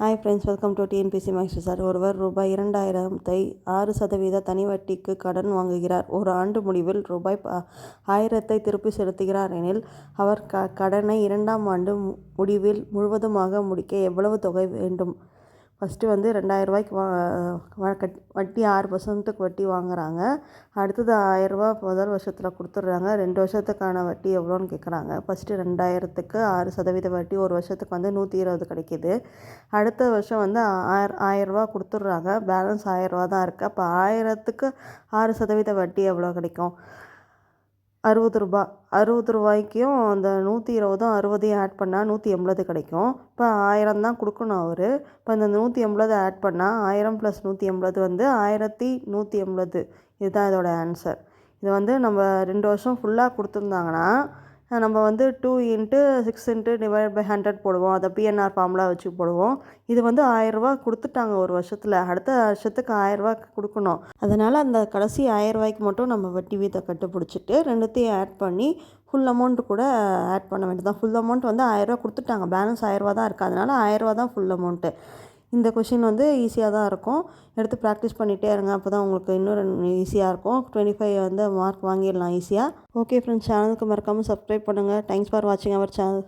Hi friends welcome to TNPSC master sir ஒருவர் ரூபாய் இரண்டாயிரத்தை ஆறு சதவீத தனி வட்டிக்கு கடன் வாங்குகிறார். ஒரு ஆண்டு முடிவில் ரூபாய் ஆயிரத்தை திருப்பி செலுத்துகிறார் எனில் அவர் க கடனை இரண்டாம் ஆண்டு முடிவில் முழுவதுமாக முடிக்க எவ்வளவு தொகை வேண்டும்? ஃபஸ்ட்டு வந்து ரெண்டாயிரரூவாய்க்கு வா வ- கட் வட்டி ஆறு பர்சன்ட்டுக்கு வட்டி வாங்குறாங்க. அடுத்தது ஆயிரரூபா முதல் வருஷத்தில் கொடுத்துட்றாங்க. ரெண்டு வருஷத்துக்கான வட்டி எவ்வளோன்னு கேட்குறாங்க ஃபஸ்ட்டு ரெண்டாயிரத்துக்கு ஆறு சதவீத வட்டி ஒரு வருஷத்துக்கு வந்து நூற்றி இருபது கிடைக்கிது. அடுத்த வருஷம் வந்து ஆயிர ஆயிரரூபா கொடுத்துட்றாங்க. பேலன்ஸ் ஆயிரரூபா தான் இருக்குது அப்போ ஆயிரத்துக்கு ஆறு சதவீத வட்டி எவ்வளோ கிடைக்கும்? அறுபது ரூபா அறுபது ரூபாய்க்கும் அந்த நூற்றி இருபதும் அறுபதையும் ஆட் பண்ணால் நூற்றி எண்பது கிடைக்கும். இப்போ ஆயிரம் தான் கொடுக்கணும் அவர். இப்போ இந்த நூற்றி எண்பது ஆட் பண்ணால் ஆயிரம் ப்ளஸ் நூற்றி எண்பது வந்து ஆயிரத்தி நூற்றி எண்பது இதுதான் இதோட ஆன்சர் இது வந்து நம்ம ரெண்டு வருஷம் ஃபுல்லாக கொடுத்துருந்தாங்கன்னா நம்ம வந்து two into six into divide by hundred போடுவோம். அதை பிஎன்ஆர் ஃபார்முலா வச்சு போடுவோம். இது வந்து ஆயிரரூபா கொடுத்துட்டாங்க ஒரு வருஷத்தில். அடுத்த வருஷத்துக்கு ஆயிரரூபா கொடுக்கணும். அதனால் அந்த கடைசி ஆயிரரூபாய்க்கு மட்டும் நம்ம வட்டி வீத்தை கட்டுப்பிடிச்சிட்டு ரெண்டுத்தையும் ஆட் பண்ணி ஃபுல் அமௌண்ட் கூட ஆட் பண்ண வேண்டியதான் ஃபுல் அமௌண்ட் வந்து ஆயிரரூபா கொடுத்துட்டாங்க. பேலன்ஸ் ஆயிரரூபா தான் இருக்குது அதனால் ஆயிரரூபா தான் ஃபுல் அமௌண்ட்டு இந்த கொஷின் வந்து ஈஸியாக தான் இருக்கும். எடுத்து ப்ராக்டிஸ் பண்ணிகிட்டே இருங்க அப்போ தான் உங்களுக்கு இன்னும் ஈஸியாக இருக்கும். டுவெண்ட்டி ஃபைவ் வந்து மார்க் வாங்கிடலாம் ஈஸியாக ஓகே ஃப்ரெண்ட்ஸ் சேனலுக்கு மறக்காமல் சப்ஸ்கிரைப் பண்ணுங்கள் தேங்க்ஸ் ஃபார் வாட்சிங் அவர் சேனல்